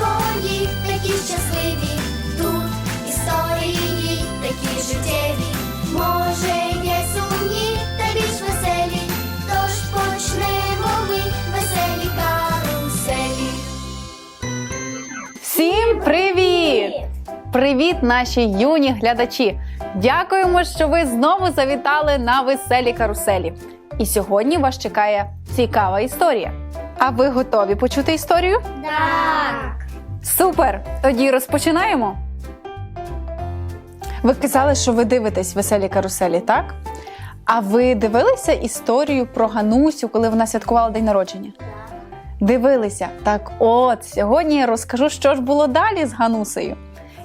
свої, такі щасливі. Тут історії такі життєві. Може, є сумні та більш веселі. Тож почнемо ми веселі каруселі. Всім привіт! Привіт, наші юні глядачі! Дякуємо, що ви знову завітали на веселі каруселі. І сьогодні вас чекає цікава історія. А ви готові почути історію? Так. Супер! Тоді розпочинаємо. Ви казали, що ви дивитесь веселі каруселі, так? А ви дивилися історію про Ганусю, коли вона святкувала день народження? Дивилися. Так от, сьогодні я розкажу, що ж було далі з Ганусею,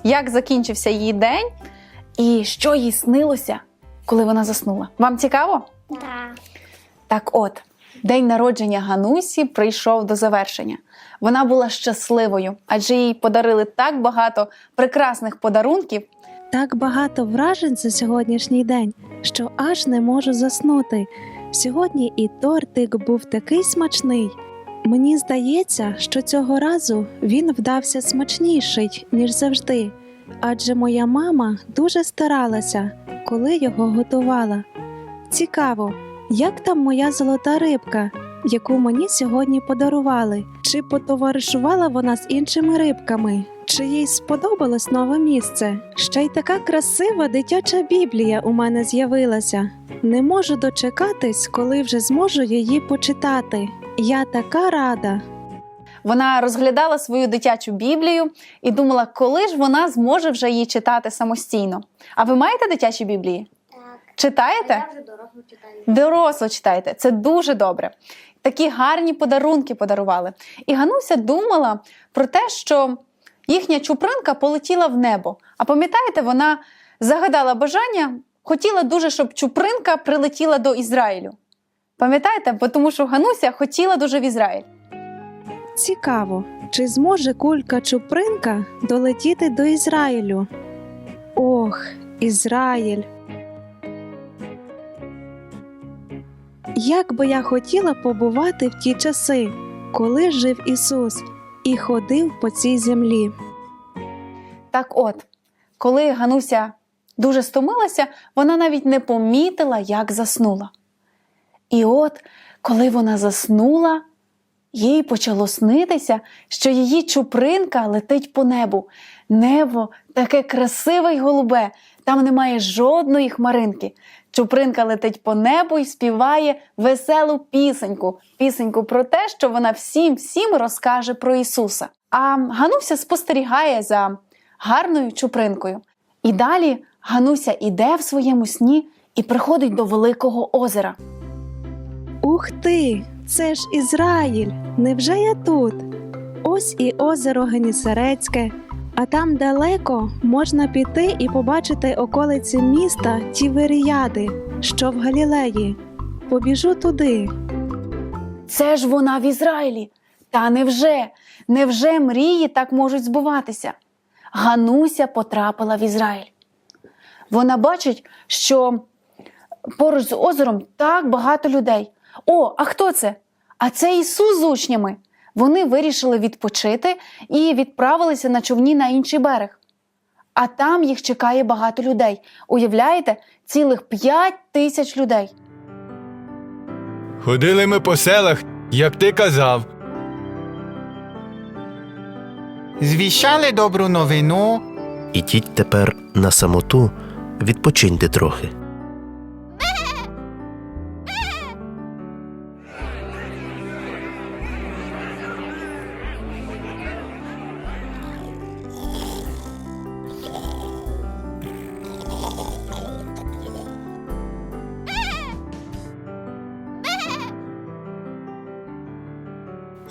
як закінчився її день і що їй снилося, коли вона заснула. Вам цікаво? Так. Так от, день народження Ганусі прийшов до завершення. Вона була щасливою, адже їй подарили так багато прекрасних подарунків. Так багато вражень за сьогоднішній день, що аж не можу заснути. Сьогодні і тортик був такий смачний. Мені здається, що цього разу він вдався смачніший, ніж завжди, адже моя мама дуже старалася, коли його готувала. Цікаво, як там моя золота рибка, яку мені сьогодні подарували? Чи потоваришувала вона з іншими рибками? Чи їй сподобалось нове місце? Ще й така красива дитяча біблія у мене з'явилася. Не можу дочекатись, коли вже зможу її почитати. Я така рада. Вона розглядала свою дитячу біблію і думала, коли ж вона зможе вже її читати самостійно. А ви маєте дитячі біблії? Читаєте? вже доросло читаю. Доросло читаєте, це дуже добре. Такі гарні подарунки подарували. І Гануся думала про те, що їхня чупринка полетіла в небо. А пам'ятаєте, вона загадала бажання, хотіла дуже, щоб чупринка прилетіла до Ізраїлю. Пам'ятаєте? Бо тому що Гануся хотіла дуже в Ізраїль. Цікаво, чи зможе кулька Чупринка долетіти до Ізраїлю? Ох, Ізраїль. Як би я хотіла побувати в ті часи, коли жив Ісус і ходив по цій землі. Так от, коли Гануся дуже стомилася, вона навіть не помітила, як заснула. І от, коли вона заснула, їй почало снитися, що її чупринка летить по небу. Небо таке красиве й голубе, там немає жодної хмаринки. Чупринка летить по небу і співає веселу пісеньку, пісеньку про те, що вона всім всім розкаже про Ісуса. А Гануся спостерігає за гарною чупринкою. І далі Гануся іде в своєму сні і приходить до великого озера. Ух ти! Це ж Ізраїль! Невже я тут? Ось і озеро Генісарецьке, а там далеко можна піти і побачити околиці міста Тіверіяди, що в Галілеї. Побіжу туди. Це ж вона в Ізраїлі. Та невже? Невже мрії так можуть збуватися? Гануся потрапила в Ізраїль. Вона бачить, що поруч з озером так багато людей. О, а хто це? А це Ісус з учнями. Вони вирішили відпочити і відправилися на човні на інший берег. А там їх чекає багато людей. Уявляєте, цілих п'ять тисяч людей. Ходили ми по селах, як ти казав. Звіщали добру новину. Ідіть тепер на самоту, відпочиньте трохи.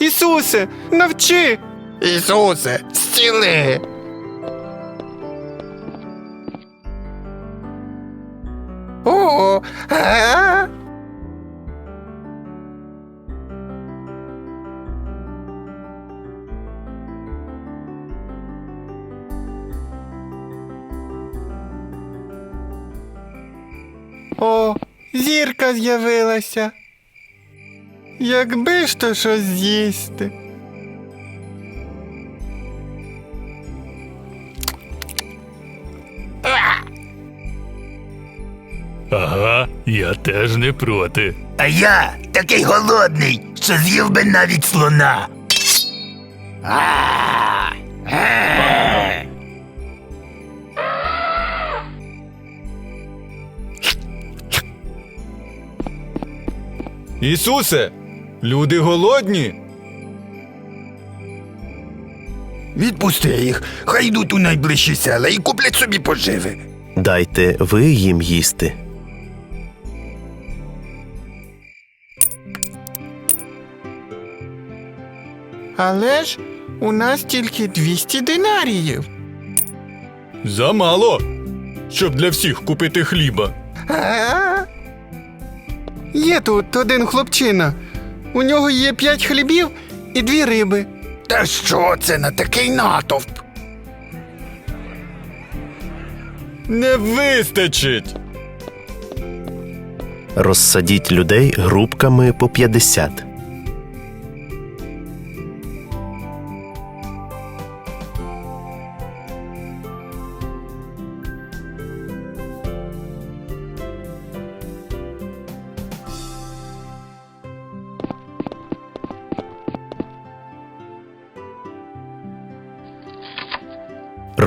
Ісусе, навчи! Ісусе, зціли! О, а? О, зірка з'явилася. Якби ж то щось з'їсти. Ага, я теж не проти. А я такий голодний, що з'їв би навіть слона. сусе. Ісусе, люди голодні. Відпусти їх, хай йдуть у найближчі села і куплять собі поживи. Дайте ви їм їсти. Але ж у нас тільки 200 динаріїв. Замало, щоб для всіх купити хліба. А? Є тут один хлопчина. У нього є п'ять хлібів і дві риби. Та що це на такий натовп? Не вистачить. Розсадіть людей групками по 50.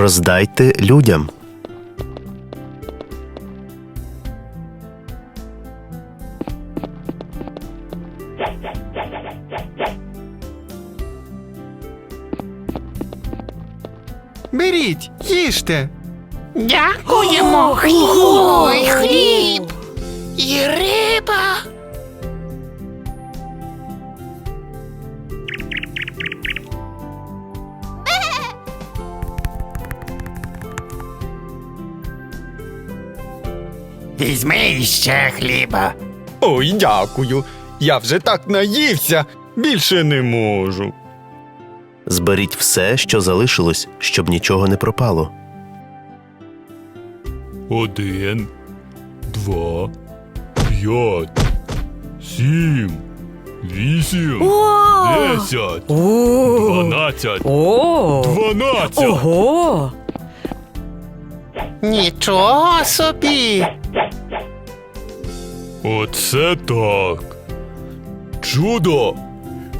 Роздайте людям. Беріть, їжте. Дякуємо. Ой, хліб. І риба. Візьми іще хліба. Ой, дякую. Я вже так наївся, більше не можу. Зберіть все, що залишилось, щоб нічого не пропало. Один, два, п'ять, сім, вісім, десять, дванадцять, О! дванадцять. Ого! Нічого собі. Оце так. Чудо!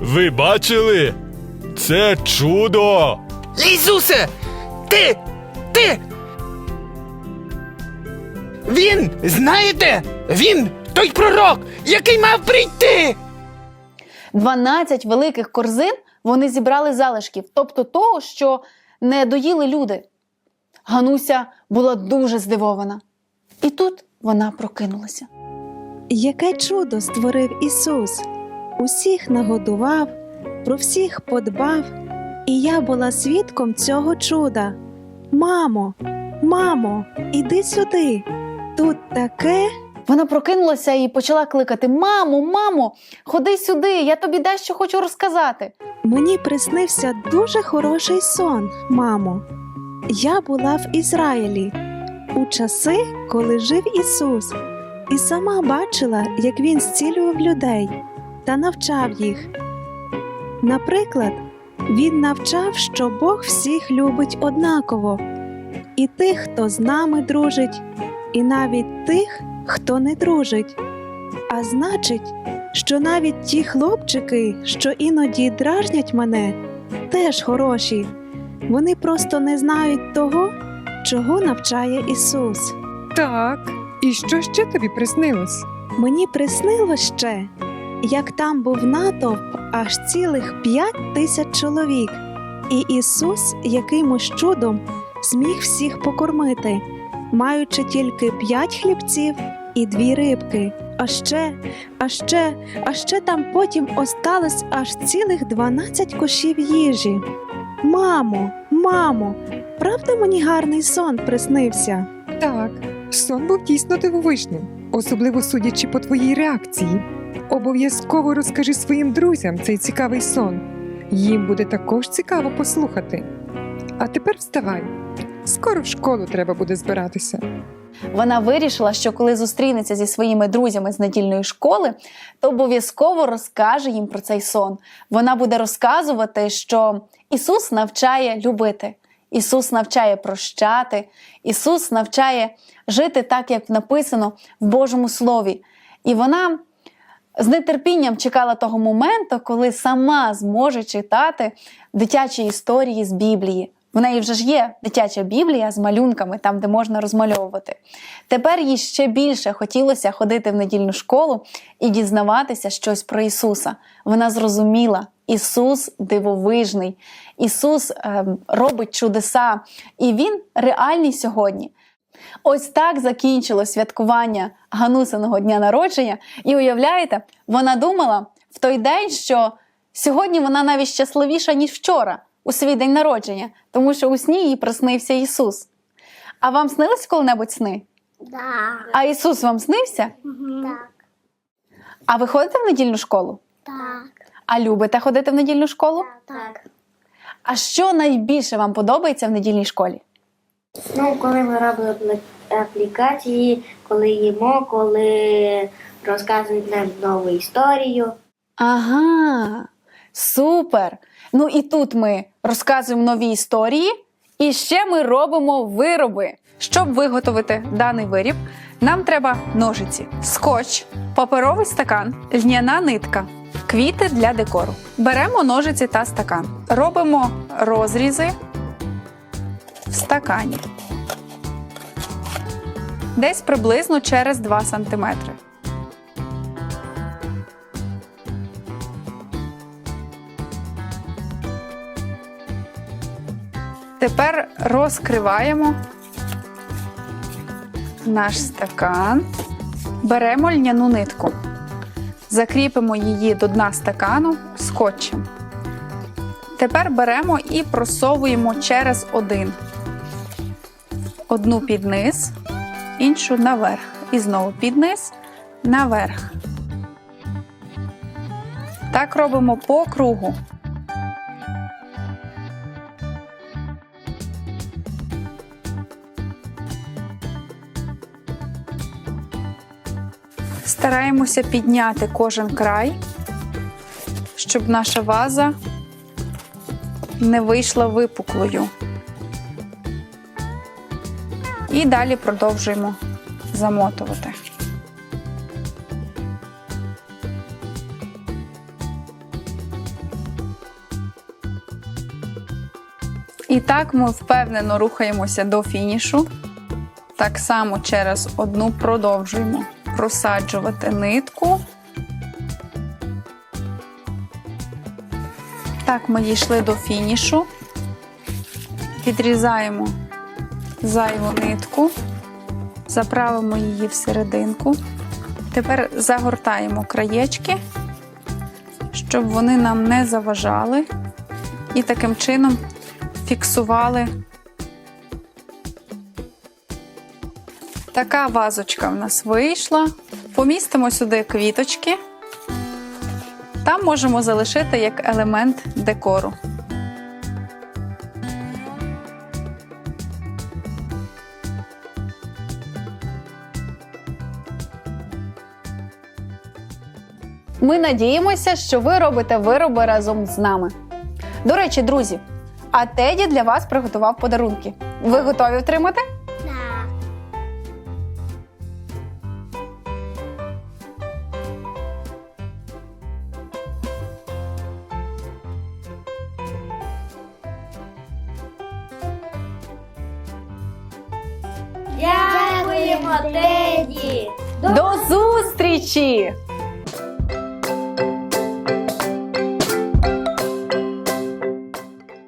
Ви бачили? Це чудо! Ісусе! Ти! Ти! Він, знаєте, він той пророк, який мав прийти. 12 великих корзин вони зібрали залишків, тобто того, що не доїли люди. Гануся була дуже здивована. І тут вона прокинулася. Яке чудо створив Ісус! Усіх нагодував, про всіх подбав, і я була свідком цього чуда. Мамо, мамо, іди сюди. Тут таке. Вона прокинулася і почала кликати: Мамо, мамо, ходи сюди, я тобі дещо хочу розказати. Мені приснився дуже хороший сон, мамо. Я була в Ізраїлі у часи, коли жив Ісус, і сама бачила, як Він зцілював людей та навчав їх. Наприклад, Він навчав, що Бог всіх любить однаково, і тих, хто з нами дружить, і навіть тих, хто не дружить. А значить, що навіть ті хлопчики, що іноді дражнять мене, теж хороші. Вони просто не знають того, чого навчає Ісус. Так. І що ще тобі приснилось? Мені приснилось ще, як там був натовп аж цілих п'ять тисяч чоловік, і Ісус якимось чудом зміг всіх покормити, маючи тільки п'ять хлібців і дві рибки. А ще, а ще, а ще там потім осталось аж цілих дванадцять кошів їжі. Мамо, мамо, правда мені гарний сон приснився? Так, сон був дійсно дивовижним, особливо судячи по твоїй реакції. Обов'язково розкажи своїм друзям цей цікавий сон. Їм буде також цікаво послухати. А тепер вставай. Скоро в школу треба буде збиратися. Вона вирішила, що коли зустрінеться зі своїми друзями з недільної школи, то обов'язково розкаже їм про цей сон. Вона буде розказувати, що Ісус навчає любити. Ісус навчає прощати, Ісус навчає жити так, як написано в Божому Слові. І вона з нетерпінням чекала того моменту, коли сама зможе читати дитячі історії з Біблії. В неї вже ж є дитяча Біблія з малюнками, там, де можна розмальовувати. Тепер їй ще більше хотілося ходити в недільну школу і дізнаватися щось про Ісуса. Вона зрозуміла, Ісус дивовижний, Ісус ем, робить чудеса, і Він реальний сьогодні. Ось так закінчило святкування Ганусиного дня народження. І уявляєте, вона думала в той день, що сьогодні вона навіть щасливіша, ніж вчора, у свій день народження, тому що у сні їй приснився Ісус. А вам снились коли-небудь сни? Да. А Ісус вам снився? Так. А ви ходите в недільну школу? Так. А любите ходити в недільну школу? Так. А що найбільше вам подобається в недільній школі? Ну, коли ми робимо аплікації, коли їмо, коли розказують нам нову історію. Ага, супер! Ну і тут ми розказуємо нові історії, і ще ми робимо вироби. Щоб виготовити даний виріб, нам треба ножиці, скотч, паперовий стакан, льняна нитка, квіти для декору. Беремо ножиці та стакан. Робимо розрізи в стакані. Десь приблизно через 2 см. Тепер розкриваємо наш стакан, беремо льняну нитку, закріпимо її до дна стакану скотчем. Тепер беремо і просовуємо через один. Одну під низ, іншу наверх. І знову під низ, наверх. Так робимо по кругу. Стараємося підняти кожен край, щоб наша ваза не вийшла випуклою. І далі продовжуємо замотувати. І так ми впевнено рухаємося до фінішу. Так само через одну продовжуємо просаджувати нитку. Так, ми дійшли до фінішу. Відрізаємо зайву нитку, заправимо її всерединку. Тепер загортаємо краєчки, щоб вони нам не заважали, і таким чином фіксували. Така вазочка в нас вийшла. Помістимо сюди квіточки. Там можемо залишити як елемент декору. Ми надіємося, що ви робите вироби разом з нами. До речі, друзі, а Теді для вас приготував подарунки. Ви готові отримати? Зустрічі!